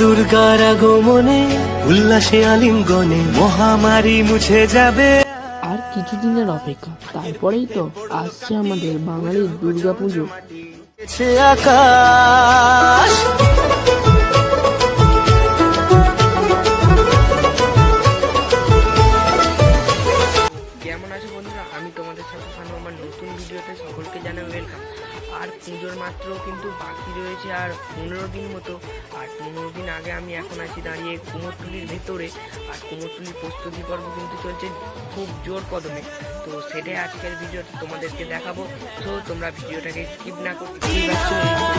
দুর্গার আগমনে উল্লাসে আলিঙ্গনে মহামারী মুছে যাবে। আর কিছুদিনের অপেক্ষা তারপরেই তো আসছে আমাদের বাঙালির দুর্গাপুজো। আকাশ। আমি তোমাদের সাথে সামনে আমার নতুন ভিডিওতে সকলকে জানাই ওয়েলকাম আর পুজোর মাত্র কিন্তু বাকি রয়েছে আর পনেরো দিন মতো। আর পনেরো দিন আগে আমি এখন আছি দাঁড়িয়ে কুমোরটুলির ভেতরে। আর কুমোরটুলির প্রস্তুতি পর্ব কিন্তু চলছে খুব জোর কদমে। তো সেটাই আজকের ভিডিওতে তোমাদেরকে দেখাবো। তো তোমরা ভিডিওটাকে স্কিপ না করতে দেখতেই পাচ্ছ, এই